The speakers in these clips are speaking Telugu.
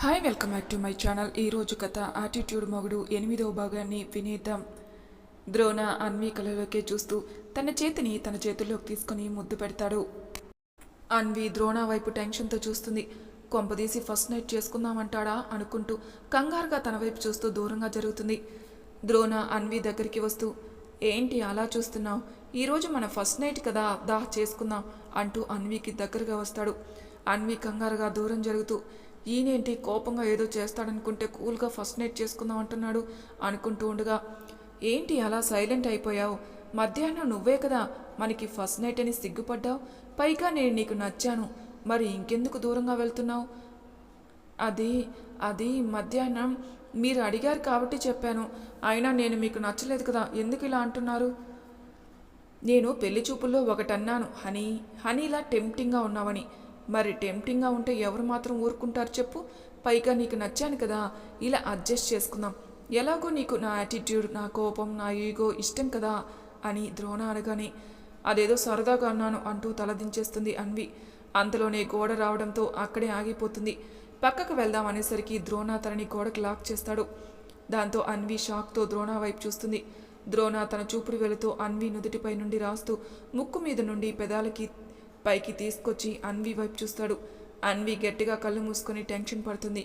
Hi welcome back to my channel. ఈరోజు కథ యాటిట్యూడ్ మొగుడు ఎనిమిదవ భాగాన్ని వినేద్దాం. ద్రోణ అన్వి కళలోకే చూస్తూ తన చేతిని తన చేతుల్లోకి తీసుకొని ముద్దు పెడతాడు. అన్వి ద్రోణ వైపు టెన్షన్తో చూస్తుంది. కొంపదీసి ఫస్ట్ నైట్ చేసుకుందామంటాడా అనుకుంటూ కంగారుగా తన వైపు చూస్తూ దూరంగా జరుగుతుంది. ద్రోణ అన్వి దగ్గరికి వస్తూ ఏంటి అలా చూస్తున్నావు? ఈరోజు మన ఫస్ట్ నైట్ కదా దా చేసుకుందాం అంటూ అన్వికి దగ్గరగా వస్తాడు. అన్వి కంగారుగా దూరం జరుగుతూ ఈయనేంటి కోపంగా ఏదో చేస్తాడనుకుంటే కూల్గా ఫస్ట్ నైట్ చేసుకుందాం అంటున్నాడు అనుకుంటూ ఉండగా ఏంటి అలా సైలెంట్ అయిపోయావు? మధ్యాహ్నం నువ్వే కదా మనకి ఫస్ట్ నైట్ అని సిగ్గుపడ్డావు? పైగా నేను నీకు నచ్చాను. మరి ఇంకెందుకు దూరంగా వెళ్తున్నావు? అది అది మధ్యాహ్నం మీరు అడిగారు కాబట్టి చెప్పాను. అయినా నేను మీకు నచ్చలేదు కదా ఎందుకు ఇలా అంటున్నారు? నేను పెళ్ళి చూపుల్లో ఒకటన్నాను హనీ. హనీలా టెంప్టింగ్గా ఉన్నావని. మరి టెంప్టింగ్గా ఉంటే ఎవరు మాత్రం ఊరుకుంటారు చెప్పు? పైగా నీకు నచ్చాను కదా ఇలా అడ్జస్ట్ చేసుకుందాం. ఎలాగో నీకు నా యాటిట్యూడ్ నా కోపం నా ఈగో ఇష్టం కదా అని ద్రోణ అనగానే అదేదో సరదాగా అన్నాను అంటూ తలదించేస్తుంది అన్వి. అంతలోనే గోడ రావడంతో అక్కడే ఆగిపోతుంది. పక్కకు వెళ్దాం అనేసరికి ద్రోణ తనని గోడకు లాక్ చేస్తాడు. దాంతో అన్వి షాక్తో ద్రోణ వైపు చూస్తుంది. ద్రోణ తన చూపుడు వెలుతో అన్వి నుదుటిపై నుండి రాస్తూ ముక్కు మీద నుండి పెదాలకి పైకి తీసుకొచ్చి అన్వి వైపు చూస్తాడు. అన్వి గట్టిగా కళ్ళు మూసుకొని టెన్షన్ పడుతుంది.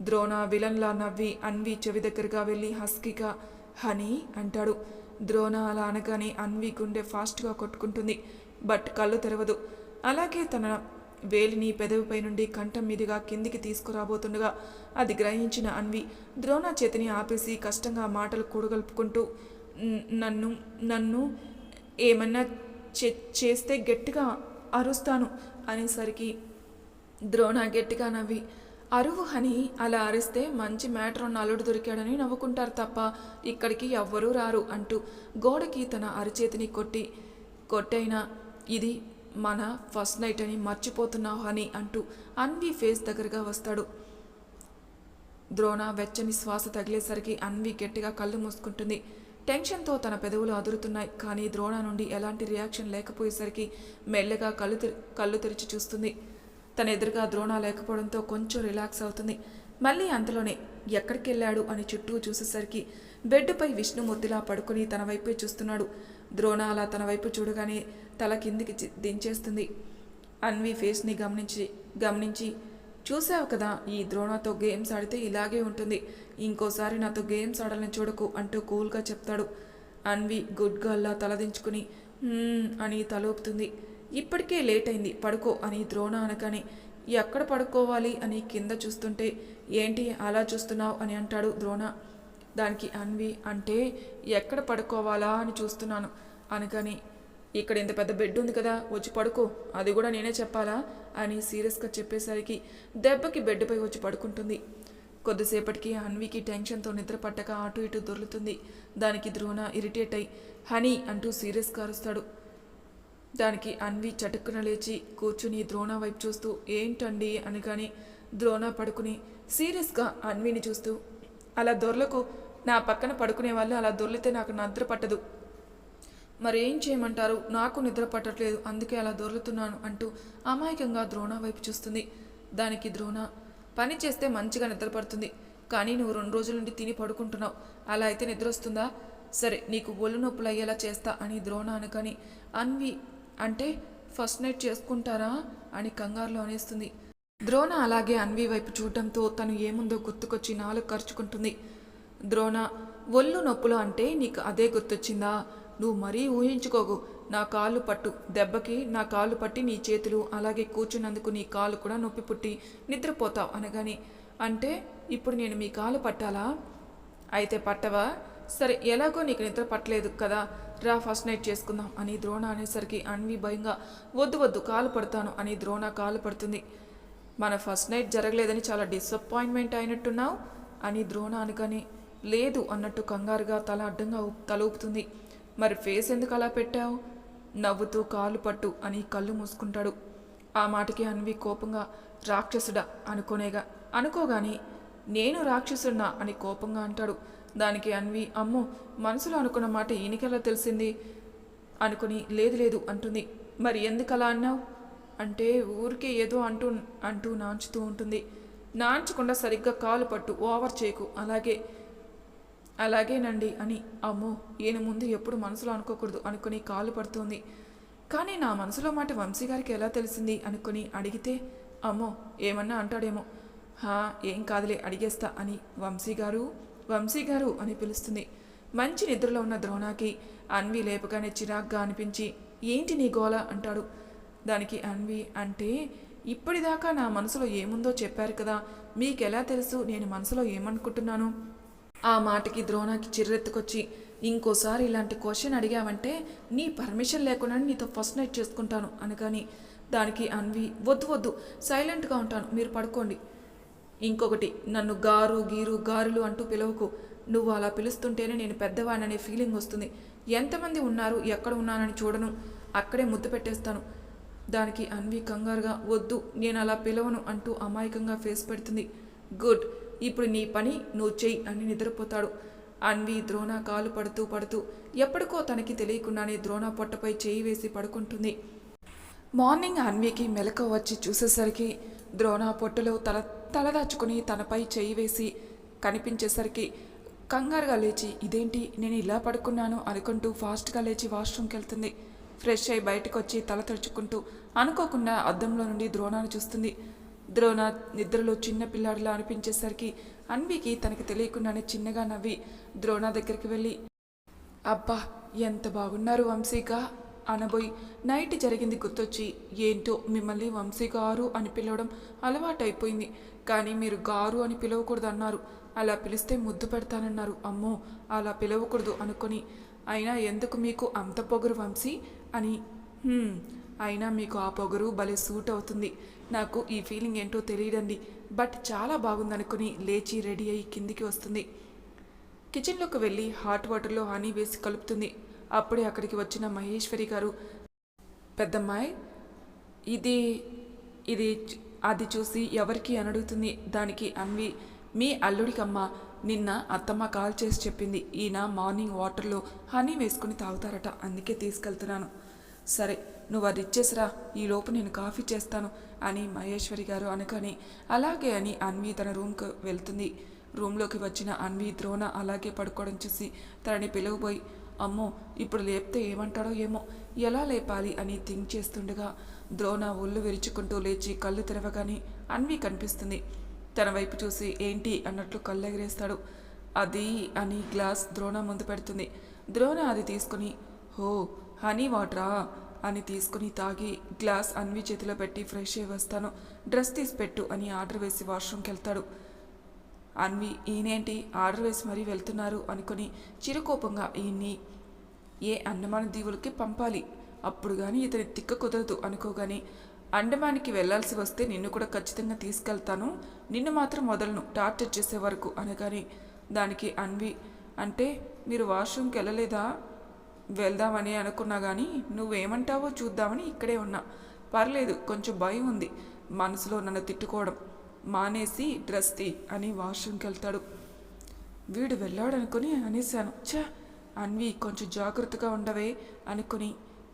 ద్రోణ విలన్లా నవ్వి అన్వి చెవి దగ్గరగా వెళ్ళి హస్కీగా హనీ అంటాడు. ద్రోణ అలా అనగానే అన్వి గుండె ఫాస్ట్గా కొట్టుకుంటుంది. బట్ కళ్ళు తెరవదు. అలాగే తన వేలిని పెదవిపై నుండి కంఠం మీదుగా కిందికి తీసుకురాబోతుండగా అది గ్రహించిన అన్వి ద్రోణ చేతిని ఆపేసి కష్టంగా మాటలు కూడగలుపుకుంటూ నన్ను నన్ను ఏమన్నా చే చేస్తే గట్టిగా అరుస్తాను అనేసరికి ద్రోణ గట్టిగా నవ్వి అరువు అని అలా అరిస్తే మంచి మ్యాటర్ ఉన్న అల్లుడు దొరికాడని నవ్వుకుంటారు తప్ప ఇక్కడికి ఎవ్వరూ రారు అంటూ గోడకి తన అరిచేతిని కొట్టి కొట్టైనా ఇది మన ఫస్ట్ నైట్ అని మర్చిపోతున్నావు అని అంటూ అన్వి ఫేస్ దగ్గరగా వస్తాడు. ద్రోణ వెచ్చని శ్వాస తగిలేసరికి అన్వి గట్టిగా కళ్ళు మూసుకుంటుంది. టెన్షన్తో తన పెదవులు అదురుతున్నాయి. కానీ ద్రోణ నుండి ఎలాంటి రియాక్షన్ లేకపోయేసరికి మెల్లగా కళ్ళు తెరి కళ్ళు తెరిచి చూస్తుంది. తన ఎదురుగా ద్రోణ లేకపోవడంతో కొంచెం రిలాక్స్ అవుతుంది. మళ్ళీ అంతలోనే ఎక్కడికి వెళ్ళాడు అని చుట్టూ చూసేసరికి బెడ్పై విష్ణుమూర్తిలా పడుకుని తన వైపే చూస్తున్నాడు. ద్రోణ అలా తన వైపు చూడగానే తల కిందికి దించేస్తుంది. అన్వి ఫేస్ని గమనించి గమనించి చూసావు కదా ఈ ద్రోణతో గేమ్స్ ఆడితే ఇలాగే ఉంటుంది. ఇంకోసారి నాతో గేమ్స్ ఆడాలని చూడకు అంటూ కూల్గా చెప్తాడు. అన్వి గుడ్ గర్ల్లా తలదించుకుని అని తలూపుతుంది ఇప్పటికే లేట్ అయింది పడుకో అని ద్రోణ అనగానే ఎక్కడ పడుకోవాలి? అని కింద చూస్తుంటే ఏంటి అలా చూస్తున్నావు? అని అంటాడు ద్రోణ. దానికి అన్వి అంటే ఎక్కడ పడుకోవాలా? అని చూస్తున్నాను అనగాని ఇక్కడ ఇంత పెద్ద బెడ్ ఉంది కదా వచ్చి పడుకో. అది కూడా నేనే చెప్పాలా? అని సీరియస్గా చెప్పేసరికి దెబ్బకి బెడ్పై వచ్చి పడుకుంటుంది. కొద్దిసేపటికి అన్వికి టెన్షన్తో నిద్ర పట్టక అటు ఇటు దొర్లుతుంది. దానికి ద్రోణ ఇరిటేట్ అయి హనీ అంటూ సీరియస్గా అరుస్తాడు. దానికి అన్వి చటుక్కున లేచి కూర్చుని ద్రోణ వైపు చూస్తూ ఏంటండి? అనగానే ద్రోణ పడుకుని సీరియస్గా అన్విని చూస్తూ అలా దొర్లకు. నా పక్కన పడుకునే వాళ్ళు అలా దొర్లితే నాకు నిద్ర పట్టదు. మరి ఏం చేయమంటారు? నాకు నిద్ర పట్టట్లేదు అందుకే అలా దొర్లుతున్నాను అంటూ అమాయకంగా ద్రోణ వైపు చూస్తుంది. దానికి ద్రోణ పని చేస్తే మంచిగా నిద్ర పడుతుంది కానీ నువ్వు రెండు రోజుల నుండి తిని పడుకుంటున్నావు. అలా అయితే నిద్ర వస్తుందా? సరే నీకు ఒళ్ళు నొప్పులు అయ్యేలా చేస్తా అని ద్రోణ అనగాని అన్వి అంటే ఫస్ట్ నైట్ చేసుకుంటారా? అని కంగారులో అనేస్తుంది. ద్రోణ అలాగే అన్వి వైపు చూడటంతో తను ఏముందో గుర్తుకొచ్చి నాలుగు ఖర్చుకుంటుంది ద్రోణ ఒళ్ళు నొప్పులు అంటే నీకు అదే గుర్తొచ్చిందా? నువ్వు మరీ ఊహించుకోకు. నా కాళ్ళు పట్టు. దెబ్బకి నా కాళ్ళు పట్టి నీ చేతులు అలాగే కూర్చున్నందుకు నీ కాళ్ళు కూడా నొప్పి పుట్టి నిద్రపోతావు అనగాని అంటే ఇప్పుడు నేను మీ కాలు పట్టాలా? అయితే పట్టవా? సరే ఎలాగో నీకు నిద్ర పట్టలేదు కదా. రా ఫస్ట్ నైట్ చేసుకుందాం అని ద్రోణ అనేసరికి అన్వి భయంగా వద్దు వద్దు కాలు పడతాను అని ద్రోణ కాలు పడుతుంది. మన ఫస్ట్ నైట్ జరగలేదని చాలా డిసప్పాయింట్మెంట్ అయినట్టున్నావు అని ద్రోణ అనుకని లేదు అన్నట్టు కంగారుగా తల అడ్డంగా తల ఊపుతుంది మరి ఫేస్ ఎందుకు అలా పెట్టావు? నవ్వుతూ కాలు పట్టు అని కళ్ళు మూసుకుంటాడు. ఆ మాటకి అన్వి కోపంగా రాక్షసుడా అనుకోనేగా. అనుకోగాని నేను రాక్షసుడినా అని కోపంగా అంటాడు. దానికి అన్వి అమ్మో మనసులో అనుకున్న మాట ఈయనకెలా తెలిసింది? అనుకుని లేదు లేదు అంటుంది. మరి ఎందుకు అలా అన్నావు? అంటే ఊరికే ఏదో అంటూ అంటూ నాంచుతూ ఉంటుంది. నాంచకుండా సరిగ్గా కాలు పట్టు ఓవర్ చేయకు అలాగే అలాగేనండి అని. అమ్మో ఈయన ముందు ఎప్పుడు మనసులో అనుకోకూడదు అనుకుని కాలు పడుతుంది. కానీ నా మనసులో మాట వంశీ గారికి ఎలా తెలిసింది అనుకుని అడిగితే అమ్మో ఏమన్నా అంటాడేమో. హా ఏం కాదులే అడిగేస్తా అని వంశీ గారు వంశీ గారు అని పిలుస్తుంది. మంచి నిద్రలో ఉన్న ద్రోణాకి అన్వి లేపగానే చిరాగ్గా అనిపించి ఏంటి నీ గోల అంటాడు. దానికి అన్వి అంటే ఇప్పటిదాకా నా మనసులో ఏముందో చెప్పారు కదా మీకెలా తెలుసు నేను మనసులో ఏమనుకుంటున్నాను? ఆ మాటకి ద్రోణకి చిర్రెత్తుకొచ్చి ఇంకోసారి ఇలాంటి క్వశ్చన్ అడిగావంటే నీ పర్మిషన్ లేకుండా నీతో ఫస్ట్ నైట్ చేసుకుంటాను అనగాని దానికి అన్వి వద్దు వద్దు సైలెంట్గా ఉంటాను మీరు పడుకోండి. ఇంకొకటి నన్ను గారు గీరు గారులు అంటూ పిలవకు. నువ్వు అలా పిలుస్తుంటేనే నేను పెద్దవాడిననే ఫీలింగ్ వస్తుంది. ఎంతమంది ఉన్నారు ఎక్కడ ఉన్నానని చూడను అక్కడే ముద్దు పెట్టేస్తాను. దానికి అన్వి కంగారుగా వద్దు నేను అలా పిలవను అంటూ అమాయకంగా ఫేస్ పెడుతుంది. గుడ్ ఇప్పుడు నీ పని నువ్వు చెయ్యి అని నిద్రపోతాడు. అన్వి ద్రోణ కాలు పడుతూ పడుతూ ఎప్పటికో తనకి తెలియకుండానే ద్రోణ పొట్టపై చేయి వేసి పడుకుంటుంది. మార్నింగ్ అన్వికి మెలకువ వచ్చి చూసేసరికి ద్రోణ పొట్టలో తల తలదాచుకుని తనపై చేయి వేసి కనిపించేసరికి కంగారుగా లేచి ఇదేంటి? నేను ఇలా పడుకున్నాను అనుకుంటూ ఫాస్ట్గా లేచి వాష్రూమ్కి వెళ్తుంది. ఫ్రెష్ అయి బయటకు వచ్చి తల తడుచుకుంటూ అనుకోకుండా అద్దంలో నుండి ద్రోణాన్ని చూస్తుంది. ద్రోణ నిద్రలో చిన్న పిల్లాడిలా అనిపించేసరికి అన్వికి తనకి తెలియకుండానే చిన్నగా నవ్వి ద్రోణ దగ్గరికి వెళ్ళి అబ్బా ఎంత బాగున్నారు వంశీగా అనబోయి నైట్ జరిగింది గుర్తొచ్చి ఏంటో మిమ్మల్ని వంశీ గారు అని పిలవడం అలవాటైపోయింది. కానీ మీరు గారు అని పిలవకూడదు అన్నారు అలా పిలిస్తే ముద్దు పెడతానన్నారు. అమ్మో అలా పిలవకూడదు అనుకొని. అయినా ఎందుకు మీకు అంత పొగరు వంశీ? అని అయినా మీకు ఆ పొగరు భలే సూట్ అవుతుంది. నాకు ఈ ఫీలింగ్ ఏంటో తెలియడండి బట్ చాలా బాగుందనుకుని లేచి రెడీ అయ్యి కిందికి వస్తుంది. కిచెన్లోకి వెళ్ళి హాట్ వాటర్లో హనీ వేసి కలుపుతుంది. అప్పుడే అక్కడికి వచ్చిన మహేశ్వరి గారు పెద్దమ్మాయి ఇది ఇది అది చూసి ఎవరికి అని అడుగుతుంది. దానికి అన్వి మీ అల్లుడికమ్మ నిన్న అత్తమ్మ కాల్ చేసి చెప్పింది. ఈయన మార్నింగ్ వాటర్లో హనీ వేసుకుని తాగుతారట. అందుకే తీసుకెళ్తున్నాను. సరే నువ్వు అది ఇచ్చేసిరా ఈలోపు నేను కాఫీ చేస్తాను అని మహేశ్వరి గారు అనగానే అలాగే అని అన్వి తన రూమ్కి వెళ్తుంది. రూమ్లోకి వచ్చిన అన్వి ద్రోణ అలాగే పడుకోవడం చూసి తనని పిలువబోయి అమ్మో ఇప్పుడు లేపితే ఏమంటాడో ఏమో ఎలా లేపాలి అని థింక్ చేస్తుండగా ద్రోణ ఒళ్ళు విరుచుకుంటూ లేచి కళ్ళు తెరవగానే అన్వి కనిపిస్తుంది. తన వైపు చూసి ఏంటి అన్నట్లు కళ్ళు ఎగరేస్తాడు అది అని గ్లాస్ ద్రోణ ముందు పెడుతుంది. ద్రోణ అది తీసుకుని హో హనీ వాటరా? అని తీసుకుని తాగి గ్లాస్ అన్వి చేతిలో పెట్టి ఫ్రెష్ అయ్యి వస్తాను. డ్రెస్ తీసి పెట్టు అని ఆర్డర్ వేసి వాష్రూమ్కి వెళ్తాడు అన్వి ఈయనేంటి? ఆర్డర్ వేసి మరీ వెళ్తున్నారు అనుకుని చిరుకోపంగా ఈయన్ని ఏ అండమాన దీవులకి పంపాలి? అప్పుడు కానీ ఇతని తిక్క కుదరదు అనుకోగానే అండమానికి వెళ్ళాల్సి వస్తే నిన్ను కూడా ఖచ్చితంగా తీసుకెళ్తాను. నిన్ను మాత్రం మొదలను టార్చర్ చేసే వరకు అనగానే దానికి అన్వి అంటే మీరు వాష్రూమ్కి వెళ్ళలేదా వెళ్దామని అనుకున్నా కానీ నువ్వేమంటావో చూద్దామని ఇక్కడే ఉన్నా. పర్లేదు కొంచెం భయం ఉంది. మనసులో నన్ను తిట్టుకోవడం మానేసి డ్రెస్ తీ అని వాష్రూమ్కి వెళ్తాడు వీడు వెళ్ళాడనుకుని అనేశాను. ఛ! అన్వి కొంచెం జాగ్రత్తగా ఉండవే అనుకుని.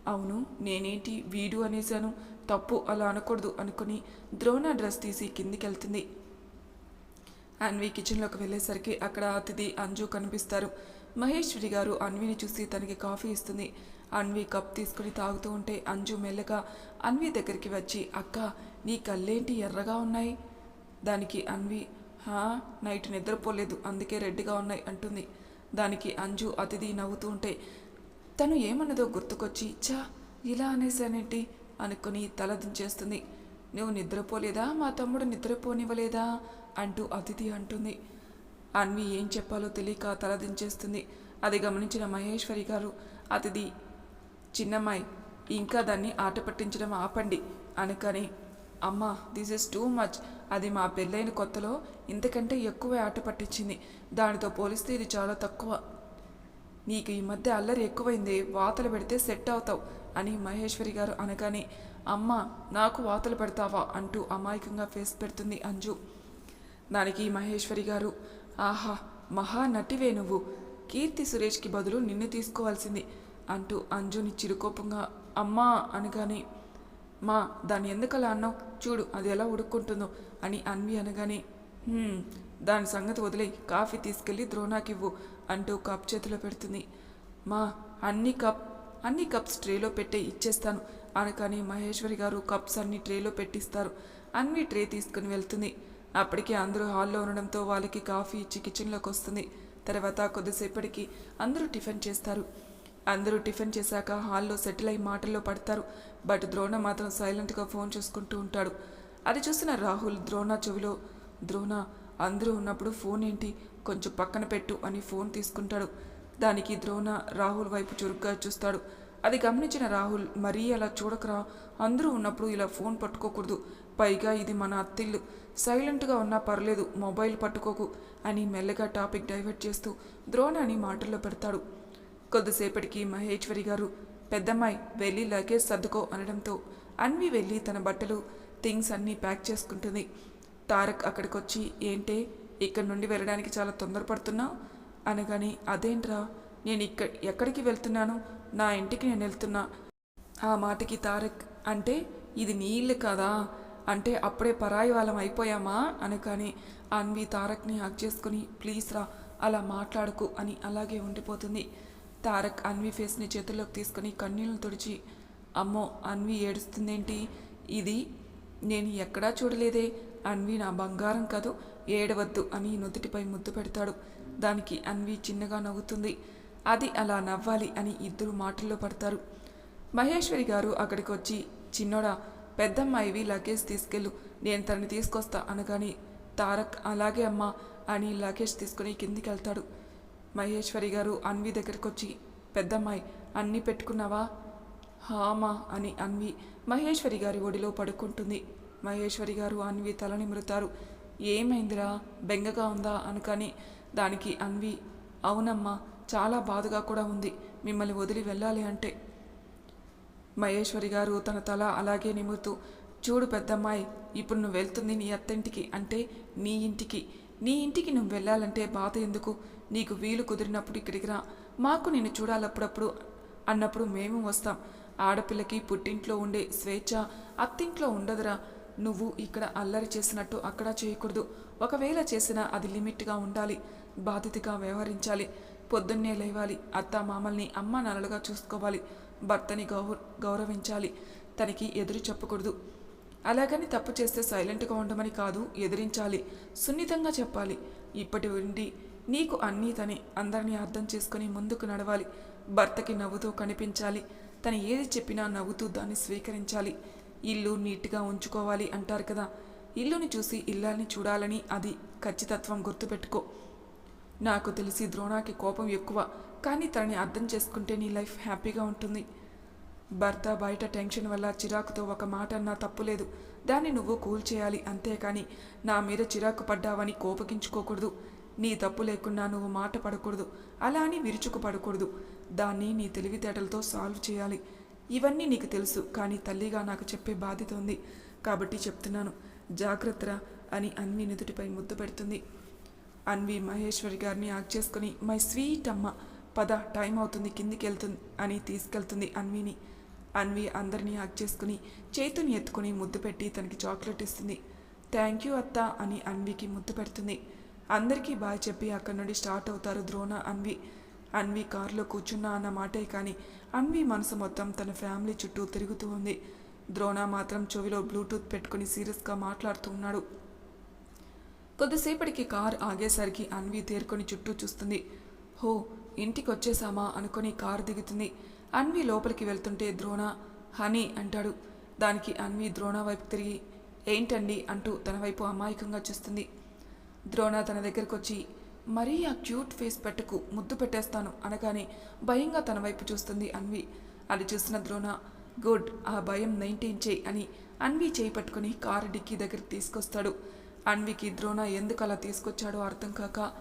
అవును నేనేంటి వీడు అనేశాను. తప్పు అలా అనకూడదు అనుకుని ద్రోణ డ్రెస్ తీసి కిందికి వెళ్తుంది అన్వి కిచెన్లోకి వెళ్ళేసరికి అక్కడ అతిథి అంజు కనిపిస్తారు. మహేశ్వరి గారు అన్విని చూసి తనకి కాఫీ ఇస్తుంది. అన్వి కప్ తీసుకుని తాగుతూ ఉంటే అంజు మెల్లగా అన్వి దగ్గరికి వచ్చి అక్క నీ కళ్ళేంటి ఎర్రగా ఉన్నాయి? దానికి అన్వి హా నైట్ నిద్రపోలేదు అందుకే రెడ్డిగా ఉన్నాయి అంటుంది. దానికి అంజు అతిథి నవ్వుతూ ఉంటే తను ఏమన్నదో గుర్తుకొచ్చి చా ఇలా అనేసానేంటి? అనుకుని తల దించేస్తుంది. నువ్వు నిద్రపోలేదా? మా తమ్ముడు నిద్రపోనివ్వలేదా? అంటూ అతిథి అంటుంది. అన్వి ఏం చెప్పాలో తెలియక తల దించేస్తుంది. అది గమనించిన మహేశ్వరి గారు అతిథి చిన్నమ్మాయి ఇంకా దాన్ని ఆట పట్టించడం ఆపండి అనకని అమ్మా దిస్ ఇస్ టూ మచ్. అది మా పెళ్ళైన కొత్తలో ఇంతకంటే ఎక్కువ ఆట పట్టించింది. దానితో పోలిస్తే ఇది చాలా తక్కువ. నీకు ఈ మధ్య అల్లరి ఎక్కువైంది వాతలు పెడితే సెట్ అవుతావు అని మహేశ్వరి గారు అనగానే అమ్మ నాకు వాతలు పెడతావా అంటూ అమాయకంగా ఫేస్ పెడుతుంది అంజు. దానికి మహేశ్వరి గారు ఆహా మహా నటివే నువ్వు. కీర్తి సురేష్కి బదులు నిన్ను తీసుకోవాల్సింది అంటూ అంజుని చిరుకోపంగా అమ్మా అనగానే మా దాన్ని ఎందుకలా అన్నావు? చూడు అది ఎలా ఉడుక్కుంటుందో అని అన్వి అనగానే దాని సంగతి వదిలే కాఫీ తీసుకెళ్ళి ద్రోణాకివ్వు అంటూ కప్ చేతిలో పెడుతుంది. మా అన్ని కప్ అన్ని కప్స్ ట్రేలో పెట్టే ఇచ్చేస్తాను అనగానే మహేశ్వరి గారు కప్స్ అన్ని ట్రేలో పెట్టిస్తారు. అన్వి ట్రే తీసుకుని వెళ్తుంది. అప్పటికే అందరూ హాల్లో ఉండడంతో వాళ్ళకి కాఫీ ఇచ్చి కిచెన్లోకి వస్తుంది. తర్వాత కొద్దిసేపటికి అందరూ టిఫిన్ చేస్తారు. అందరూ టిఫిన్ చేశాక హాల్లో సెటిల్ అయి మాటల్లో పడతారు. బట్ ద్రోణ మాత్రం సైలెంట్గా ఫోన్ చూసుకుంటూ ఉంటాడు. అది చూసిన రాహుల్ ద్రోణ చెవిలో ద్రోణ అందరూ ఉన్నప్పుడు ఫోన్ ఏంటి? కొంచెం పక్కన పెట్టు అని ఫోన్ తీసుకుంటాడు. దానికి ద్రోణ రాహుల్ వైపు చురుగ్గా చూస్తాడు. అది గమనించిన రాహుల్ మరీ అలా చూడకరా అందరూ ఉన్నప్పుడు ఇలా ఫోన్ పట్టుకోకూడదు. పైగా ఇది మన అత్తిల్లు సైలెంట్గా ఉన్నా పర్లేదు మొబైల్ పట్టుకోకు అని మెల్లగా టాపిక్ డైవర్ట్ చేస్తూ ద్రోణాన్ని మాటల్లో పెడతాడు. కొద్దిసేపటికి మహేశ్వరి గారు పెద్దమ్మాయి వెళ్ళి లగేజ్ సర్దుకో అనడంతో అన్వి వెళ్ళి తన బట్టలు థింగ్స్ అన్నీ ప్యాక్ చేసుకుంటుంది. తారక్ అక్కడికి వచ్చి ఏంటే ఇక్కడి నుండి వెళ్ళడానికి చాలా తొందరపడుతున్నా అనగాని అదేంట్రా నేను ఇక్కడ ఎక్కడికి వెళ్తున్నాను? నా ఇంటికి నేను వెళ్తున్నా. ఆ మాటకి తారక్ అంటే ఇది నీ ఇల్లు కదా? అంటే అప్పుడే పరాయి వాళ్ళం అయిపోయామా అనగానే అన్వి తారక్ని హక్ చేసుకుని ప్లీజ్ రా అలా మాట్లాడకు అని అలాగే ఉండిపోతుంది. తారక్ అన్వి ఫేస్ని చేతుల్లోకి తీసుకుని కన్నీళ్ళు తుడిచి అమ్మో అన్వి ఏడుస్తుందేంటి? ఇది నేను ఎక్కడా చూడలేదే. అన్వి నా బంగారం కాదు ఏడవద్దు అని నుదుటిపై ముద్దు పెడతాడు. దానికి అన్వి చిన్నగా నవ్వుతుంది. అది అలా నవ్వాలి అని ఇద్దరు మాటల్లో పడతారు. మహేశ్వరి గారు అక్కడికి వచ్చి చిన్నోడా పెద్దమ్మాయివి లగేజ్ తీసుకెళ్ళు నేను తనని తీసుకొస్తా అనగాని తారక్ అలాగే అమ్మా అని లగేజ్ తీసుకుని కిందికి వెళ్తాడు మహేశ్వరి గారు అన్వి దగ్గరికి వచ్చి పెద్దమ్మాయి అన్నీ పెట్టుకున్నావా? హామా అని అన్వి మహేశ్వరి గారి ఒడిలో పడుకుంటుంది. మహేశ్వరి గారు అన్వి తల నిమురుతారు ఏమైందిరా? బెంగగా ఉందా? అనుకని దానికి అన్వి అవునమ్మా చాలా బాధగా కూడా ఉంది. మిమ్మల్ని వదిలి వెళ్ళాలి అంటే. మహేశ్వరి గారు తన తల అలాగే నిమురుతూ చూడు పెద్దమ్మాయి ఇప్పుడు నువ్వు వెళ్తుంది నీ అత్తింటికి అంటే నీ ఇంటికి. నీ ఇంటికి నువ్వు వెళ్ళాలంటే బాధ ఎందుకు? నీకు వీలు కుదిరినప్పుడు ఇక్కడికి రా. మాకు నిన్ను చూడాలప్పుడప్పుడు అన్నప్పుడు మేము వస్తాం. ఆడపిల్లకి పుట్టింట్లో ఉండే స్వేచ్ఛ అత్తింట్లో ఉండదురా. నువ్వు ఇక్కడ అల్లరి చేసినట్టు అక్కడ చేయకూడదు. ఒకవేళ చేసినా అది లిమిట్గా ఉండాలి. బాధితగా వ్యవహరించాలి. పొద్దున్నే లేవాలి. అత్త మామల్ని అమ్మ నాన్నలుగా చూసుకోవాలి. భర్తని గౌర గౌరవించాలి. తనకి ఎదురు చెప్పకూడదు. అలాగని తప్పు చేస్తే సైలెంట్గా ఉండమని కాదు ఎదిరించాలి. సున్నితంగా చెప్పాలి. ఇప్పటి ఉండి నీకు అన్నీ తనే. అందరినీ అర్థం చేసుకుని ముందుకు నడవాలి. భర్తకి నవ్వుతూ కనిపించాలి. తను ఏది చెప్పినా నవ్వుతూ దాన్ని స్వీకరించాలి. ఇల్లు నీట్గా ఉంచుకోవాలి అంటారు కదా. ఇల్లుని చూసి ఇల్లాల్ని చూడాలని అది ఖచ్చితత్వం గుర్తుపెట్టుకో. నాకు తెలిసి ద్రోణాకి కోపం ఎక్కువ. కానీ తనని అర్థం చేసుకుంటే నీ లైఫ్ హ్యాపీగా ఉంటుంది. భర్త బయట టెన్షన్ వల్ల చిరాకుతో ఒక మాట అన్నా తప్పులేదు. దాన్ని నువ్వు కూల్ చేయాలి అంతేకాని నా మీద చిరాకు పడ్డావని కోపగించుకోకూడదు. నీ తప్పు లేకుండా నువ్వు మాట పడకూడదు. అలా అని విరుచుకు పడకూడదు. దాన్ని నీ తెలివితేటలతో సాల్వ్ చేయాలి. ఇవన్నీ నీకు తెలుసు కానీ తల్లిగా నాకు చెప్పే బాధ్యత ఉంది. కాబట్టి చెప్తున్నాను జాగ్రత్తరా అని అన్వి నుదుటిపై ముద్దు పెడుతుంది. అన్వి మహేశ్వరి గారిని ఆగ్ చేసుకుని మై స్వీట్ అమ్మ పద టైం అవుతుంది కిందికి వెళ్తుంది అని తీసుకెళ్తుంది అన్విని. అన్వి అందరినీ హక్ చేసుకుని చేతుని ఎత్తుకుని ముద్దు పెట్టి తనకి చాక్లెట్ ఇస్తుంది. థ్యాంక్ యూ అత్త అని అన్వికి ముద్దు పెడుతుంది. అందరికీ బాయ్ చెప్పి అక్కడి నుండి స్టార్ట్ అవుతారు ద్రోణ అన్వి. అన్వి కారులో కూర్చున్నా అన్న మాటే కానీ అన్వి మనసు మొత్తం తన ఫ్యామిలీ చుట్టూ తిరుగుతూ ఉంది. ద్రోణ మాత్రం చెవిలో బ్లూటూత్ పెట్టుకుని సీరియస్గా మాట్లాడుతూ ఉన్నాడు. కొద్దిసేపటికి కార్ ఆగేసరికి అన్వి తేరుకొని చుట్టూ చూస్తుంది. హో ఇంటికి వచ్చేసామా అనుకొని కారు దిగుతుంది. అన్వి లోపలికి వెళ్తుంటే ద్రోణ హనీ అంటాడు. దానికి అన్వి ద్రోణ వైపు తిరిగి ఏంటండి? అంటూ తన వైపు అమాయకంగా చూస్తుంది. ద్రోణ తన దగ్గరకు వచ్చి మరీ ఆ క్యూట్ ఫేస్ పెట్టకు ముద్దు పెట్టేస్తాను అనగానే భయంగా తన వైపు చూస్తుంది అన్వి. అది చూసిన ద్రోణ గుడ్ ఆ భయం మెయింటైన్ చేయి అని అన్వి చేయి పట్టుకుని కారు డిక్కీ దగ్గరికి తీసుకొస్తాడు. అన్వికి ద్రోణ ఎందుకు అలా తీసుకొచ్చాడో అర్థం కాక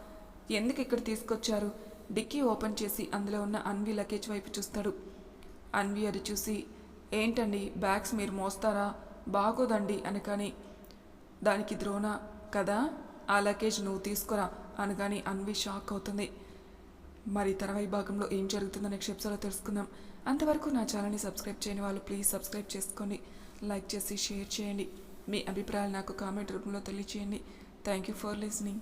ఎందుకు ఇక్కడ తీసుకొచ్చారు? డిక్కీ ఓపెన్ చేసి అందులో ఉన్న అన్వి లగేజ్ వైపు చూస్తాడు. అన్వి అది చూసి ఏంటండి బ్యాగ్స్ మీరు మోస్తారా? బాగోదండి అనగానే దానికి ద్రోణ కదా? ఆ లగేజ్ నువ్వు తీసుకురా అనగానే అన్వి షాక్ అవుతుంది. మరి తర్వాయి భాగంలో ఏం జరుగుతుందో నెక్స్ట్ ఎపిసోడ్లో తెలుసుకుందాం. అంతవరకు నా ఛానల్ని సబ్స్క్రైబ్ చేయని వాళ్ళు ప్లీజ్ సబ్స్క్రైబ్ చేసుకోండి. లైక్ చేసి షేర్ చేయండి. మీ అభిప్రాయాలు నాకు కామెంట్ రూపంలో తెలియచేయండి. Thank you for listening.